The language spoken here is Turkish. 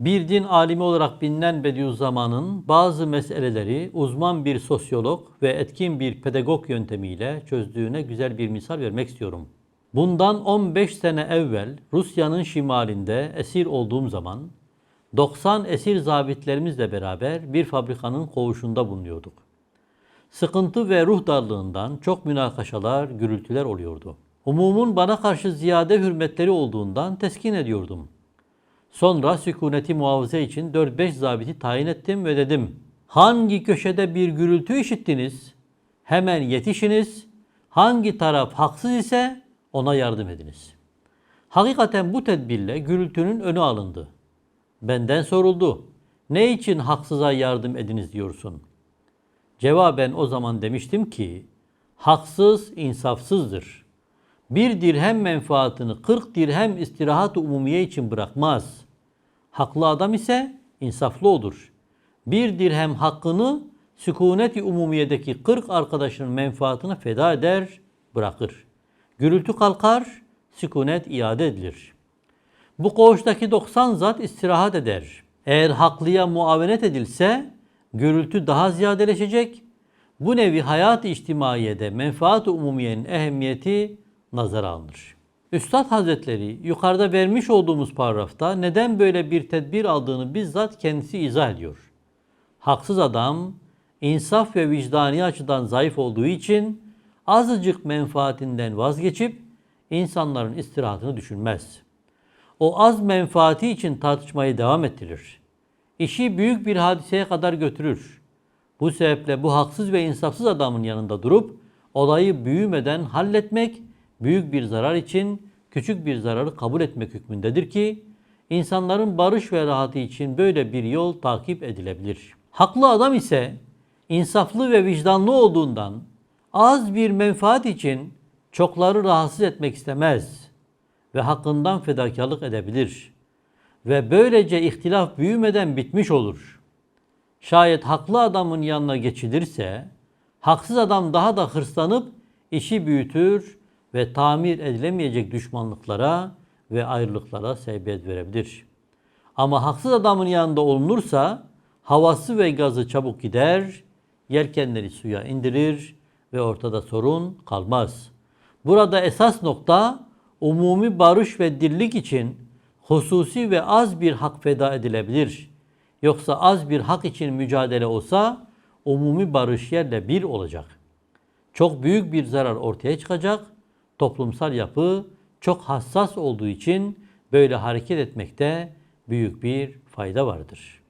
Bir din alimi olarak bilinen Bediüzzaman'ın bazı meseleleri uzman bir sosyolog ve etkin bir pedagog yöntemiyle çözdüğüne güzel bir misal vermek istiyorum. Bundan 15 sene evvel Rusya'nın şimalinde esir olduğum zaman 90 esir zabitlerimizle beraber bir fabrikanın koğuşunda bulunuyorduk. Sıkıntı ve ruh darlığından çok münakaşalar, gürültüler oluyordu. Umumun bana karşı ziyade hürmetleri olduğundan teskin ediyordum. Sonra sükuneti muhafaza için 4-5 zabiti tayin ettim ve dedim. Hangi köşede bir gürültü işittiniz? Hemen yetişiniz. Hangi taraf haksız ise ona yardım ediniz. Hakikaten bu tedbirle gürültünün önü alındı. Benden soruldu. Ne için haksıza yardım ediniz diyorsun? Cevaben o zaman demiştim ki, haksız insafsızdır. Bir dirhem menfaatını 40 dirhem istirahat umumiye için bırakmaz. Haklı adam ise insaflı olur. Bir dirhem hakkını sükunet-i umumiyedeki 40 arkadaşının menfaatine feda eder, bırakır. Gürültü kalkar, sükunet iade edilir. Bu koğuştaki 90 zat istirahat eder. Eğer haklıya muavenet edilse gürültü daha ziyadeleşecek. Bu nevi hayat-ı içtimaiyede menfaat-ı umumiyenin ehemmiyeti nazara alınır. Üstad Hazretleri yukarıda vermiş olduğumuz paragrafta neden böyle bir tedbir aldığını bizzat kendisi izah ediyor. Haksız adam insaf ve vicdani açıdan zayıf olduğu için azıcık menfaatinden vazgeçip insanların istirahatını düşünmez. O az menfaati için tartışmayı devam ettirir. İşi büyük bir hadiseye kadar götürür. Bu sebeple bu haksız ve insafsız adamın yanında durup olayı büyümeden halletmek büyük bir zarar için küçük bir zararı kabul etmek hükmündedir ki insanların barış ve rahatı için böyle bir yol takip edilebilir. Haklı adam ise insaflı ve vicdanlı olduğundan az bir menfaat için çokları rahatsız etmek istemez ve hakkından fedakarlık edebilir. Ve böylece ihtilaf büyümeden bitmiş olur. Şayet haklı adamın yanına geçilirse, haksız adam daha da hırslanıp işi büyütür ve tamir edilemeyecek düşmanlıklara ve ayrılıklara sebebiyet verebilir. Ama haksız adamın yanında olunursa havası ve gazı çabuk gider, yelkenleri suya indirir ve ortada sorun kalmaz. Burada esas nokta umumi barış ve dirlik için hususi ve az bir hak feda edilebilir. Yoksa az bir hak için mücadele olsa umumi barış yerle bir olacak. Çok büyük bir zarar ortaya çıkacak. Toplumsal yapı çok hassas olduğu için böyle hareket etmekte büyük bir fayda vardır.''